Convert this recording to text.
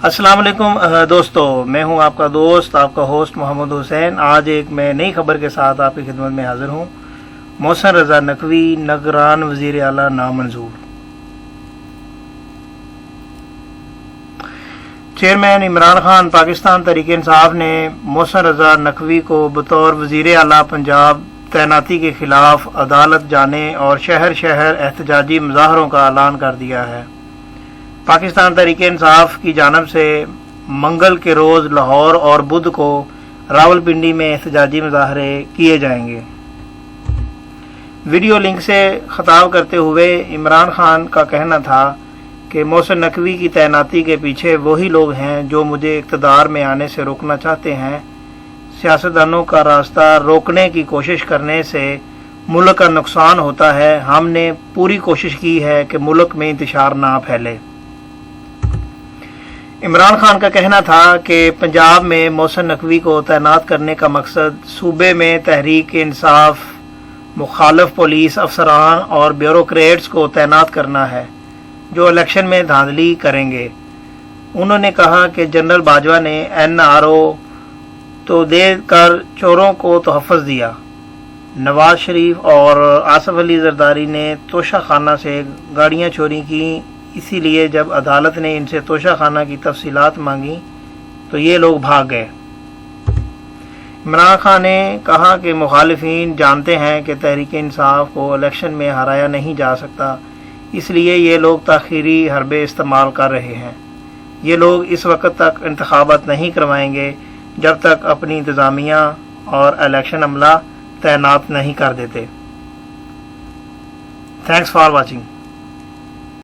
अस्सलाम वालेकुम दोस्तों, मैं हूँ आपका दोस्त, आपका होस्ट मोहम्मद हुसैन। आज एक मैं नई खबर के साथ आपकी खिदमत में हाजिर हूँ। मोहसन रजा नकवी, नगरान वज़ीर अला नामंजूर। चेयरमैन इमरान खान, पाकिस्तान तरीके इंसाफ ने मोहसन रजा नकवी को बतौर वज़ीर अला पंजाब तैनाती के खिलाफ अदालत जाने और शहर शहर एहतजाजी मुजाहरों का ऐलान कर दिया है। पाकिस्तान तरीके इंसाफ की जानब से मंगल के रोज़ लाहौर और बुध को रावलपिंडी में एहतजाजी मुजाहरे किए जाएँगे। वीडियो लिंक से खताब करते हुए इमरान खान का कहना था कि मोहसिन नकवी की तैनाती के पीछे वही लोग हैं जो मुझे इकतदार में आने से रोकना चाहते हैं। सियासतदानों का रास्ता रोकने की कोशिश करने से मुल्क का नुकसान होता है। हमने पूरी कोशिश की है कि मुल्क में इंतशार ना फैले। इमरान खान का कहना था कि पंजाब में मोहसिन नकवी को तैनात करने का मकसद सूबे में तहरीक इंसाफ, मुखालफ पुलिस अफसरान और ब्यूरोक्रेट्स को तैनात करना है, जो इलेक्शन में धांधली करेंगे। उन्होंने कहा कि जनरल बाजवा ने एन आर ओ तो देकर चोरों को तहफ़ दिया। नवाज़ शरीफ और आसफ अली जरदारी ने तोशा खाना से गाड़ियाँ चोरी की इसीलिए जब अदालत ने इनसे तोशा खाना की तफसीलात मांगी तो ये लोग भाग गए। इमरान खान ने कहा कि मुखालफन जानते हैं कि तहरीक इंसाफ को इलेक्शन में हराया नहीं जा सकता, इसलिए ये लोग तखीरी हरबे इस्तेमाल कर रहे हैं। ये लोग इस वक्त तक इंतबात नहीं करवाएँगे, जब तक अपनी इंतज़ामिया और इलेक्शन अमला तैनात नहीं कर देते। Thanks for watching.